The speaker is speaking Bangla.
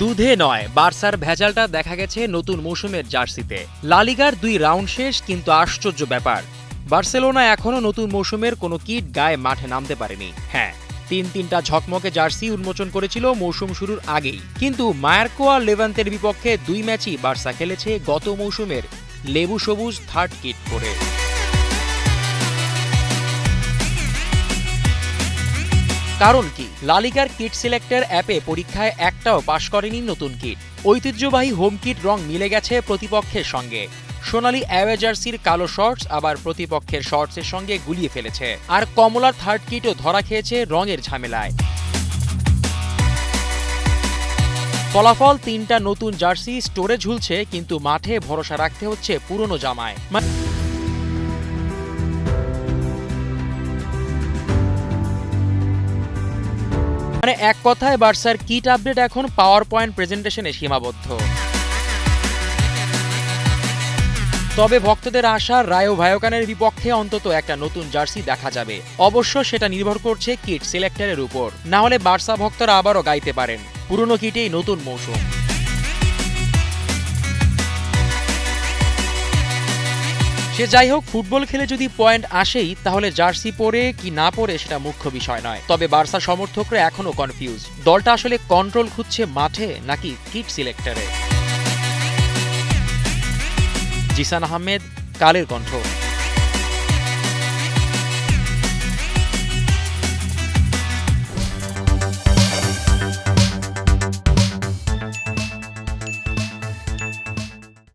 দুধে নয়, বার্সার ভেজালটা দেখা গেছে নতুন মৌসুমের জার্সিতে। লালিগার দুই রাউন্ড শেষ, কিন্তু আশ্চর্য ব্যাপার। বার্সেলোনা এখনও নতুন মৌসুমের কোনো কিট গায়ে মাঠে নামতে পারেনি। হ্যাঁ তিন তিনটা ঝকমকে জার্সি উন্মোচন করেছিল মৌসুম শুরুর আগেই। কিন্তু মায়ার্কোয়া লেভান্তের বিপক্ষে দুই ম্যাচই বার্সা খেলেছে গত মৌসুমের লেবু সবুজ থার্ড কিট পরে কারণ কি? লালিকার কিট সিলেক্টর অ্যাপে পরীক্ষায় একটাও পাশ করেনি নতুন কিট। ঐতিহ্যবাহী হোম কিট রং মিলে গেছে প্রতিপক্ষের সঙ্গে। সোনালি অ্যাওয়ে জার্সির কালো শর্টস আবার প্রতিপক্ষের শর্টসের সঙ্গে গুলিয়ে ফেলেছে। আর কমলার থার্ড কিটও ধরা খেয়েছে রঙের ঝামেলায়। ফলাফল তিনটা নতুন জার্সি স্টোরে ঝুলছে, কিন্তু মাঠে ভরসা রাখতে হচ্ছে পুরনো জামায়। মানে এক কথায় বার্সার কিট আপডেট এখন পাওয়ার পয়েন্ট প্রেজেন্টেশনে সীমাবদ্ধ। তবে ভক্তদের আশা রায়ো ভায়োকানের বিপক্ষে অন্তত একটা নতুন জার্সি দেখা যাবে। অবশ্য সেটা নির্ভর করছে কিট সিলেক্টরের উপর। না হলে বার্সা ভক্তরা আবারও গাইতে পারেন। পুরনো কিটেই নতুন মৌসুম। সে যাই হোক, ফুটবল খেলে যদি পয়েন্ট আসেই, তাহলে জার্সি পরে কি না পরে সেটা মুখ্য বিষয় নয়। তবে বার্সা সমর্থকরা এখনও কনফিউজ দলটা আসলে কন্ট্রোল খুঁজছে মাঠে নাকি কিট সিলেক্টরে জিসান আহমেদ, কালের কণ্ঠ।